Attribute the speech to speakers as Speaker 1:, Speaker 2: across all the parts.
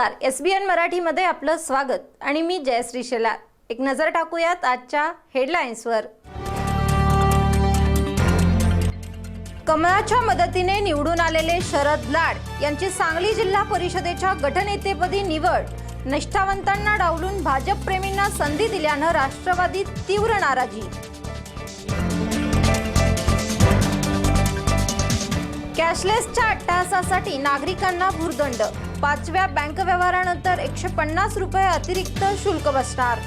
Speaker 1: नमस्कार. एस बी एन मराठीमध्ये आपलं स्वागत. आणि मी जयश्री शेलार. एक नजर टाकूयात आजच्या हेडलाईन्सवर. कमळाच्या मदतीने निवडून आलेले शरद लाड यांची सांगली जिल्हा परिषदेच्या गटनेतेपदी निवड. निष्ठावंतांना डावलून भाजप प्रेमींना संधी दिल्यानं राष्ट्रवादी तीव्र नाराजी. कॅशलेसच्या अट्टहासासाठी नागरिकांना भूर्दंड. पाचव्या बँक व्यवहारानंतर एकशे पन्नास रुपये अतिरिक्त शुल्क बसणार.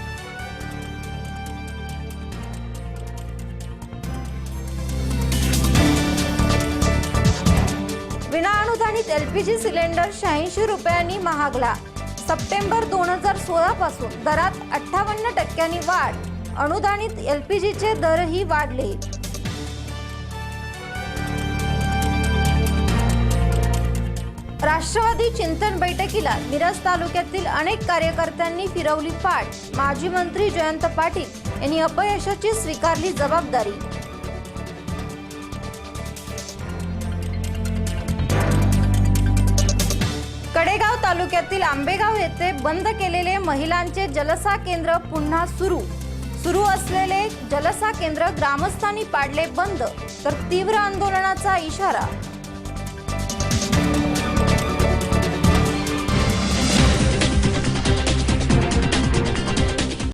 Speaker 1: विनाअनुदानित एलपीजी सिलेंडर शहाऐंशी रुपयांनी महागला. सप्टेंबर दोन हजार सोळा पासून दरात अठ्ठावन्न टक्क्यांनी वाढ. अनुदानित एलपीजीचे दरही वाढले. राष्ट्रवादी चिंतन बैठकीला मिरज तालुक्यातील अनेक कार्यकर्त्यांनी फिरवली पाठ. माजी मंत्री जयंत पाटील यांनी अपयशाची स्वीकारली जबाबदारी. कडेगाव तालुक्यातील आंबेगाव येथे बंद केलेले महिलांचे जलसा केंद्र पुन्हा सुरू. सुरू असलेले जलसा केंद्र ग्रामस्थांनी पाडले बंद तर तीव्र आंदोलनाचा इशारा.